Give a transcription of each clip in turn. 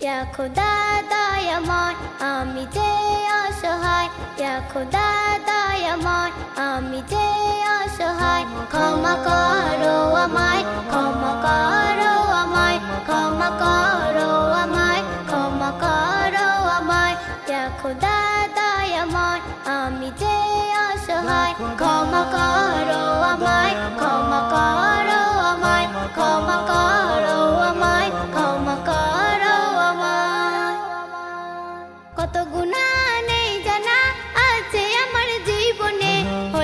খোদা দয়াময় আমি যে অসহায়। ইয়া খোদা দয়াময় আমি যে অসহায়। ক্ষমা করো আমায়, ক্ষমা করো আমায়, ক্ষমা করো আমায়, ক্ষমা করো আমায়। ইয়া খোদা দয়াময় আমি যে অসহায়। ক্ষমা করো আমায়।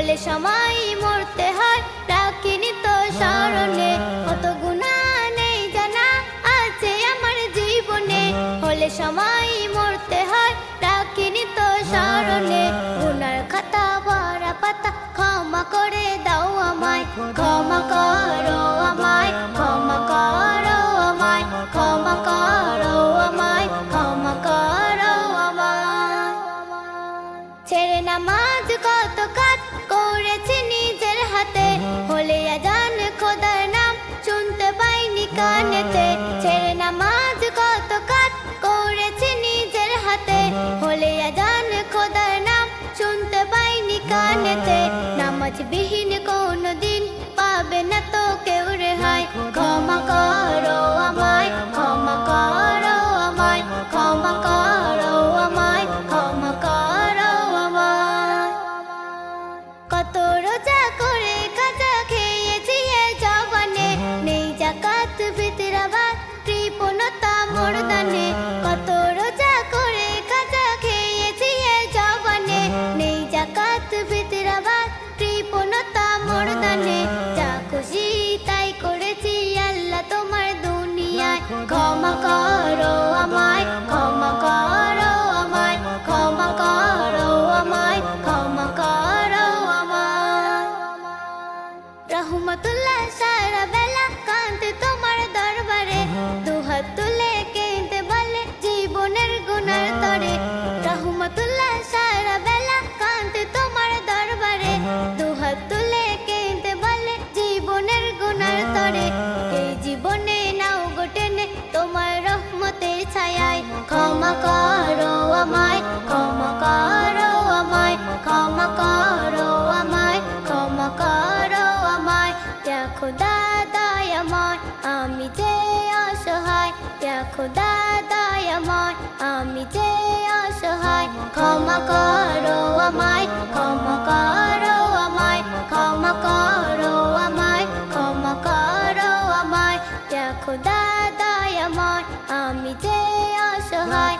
হলে সময় মরতে হয় রাখিনি তো স্মরণে কত গুণা নেই জানা আছে আমার জীবনে। হলে সময় মরতে হয় রাখিনি তো স্মরণে। গুনার খাতা, ভরা পাতা, ক্ষমা করে দাও আমায়। কানেতে ছেড়ে নামাজ কত কাজ করেছি নিজের হাতে। হলে আজান খোদার নাম শুনতে পাইনি কানেতে। নামাজ বিহীন কোনো দিন পাবে না তো কেউ রেহাই। ক্ষমা করো আমায়, ক্ষমা করো আমায়, ক্ষমা করো আমায়, ক্ষমা করো আমায়। কত রোজা খোদা দয়াময় আমি যে অসহায়। ইয়া খোদা দয়াময় আমি যে অসহায়। ক্ষমা করো আমায়, ক্ষমা করো আমায়, ক্ষমা করো আমায়, ক্ষমা করো আমায়। ইয়া খোদা দয়াময় আমি যে অসহায়।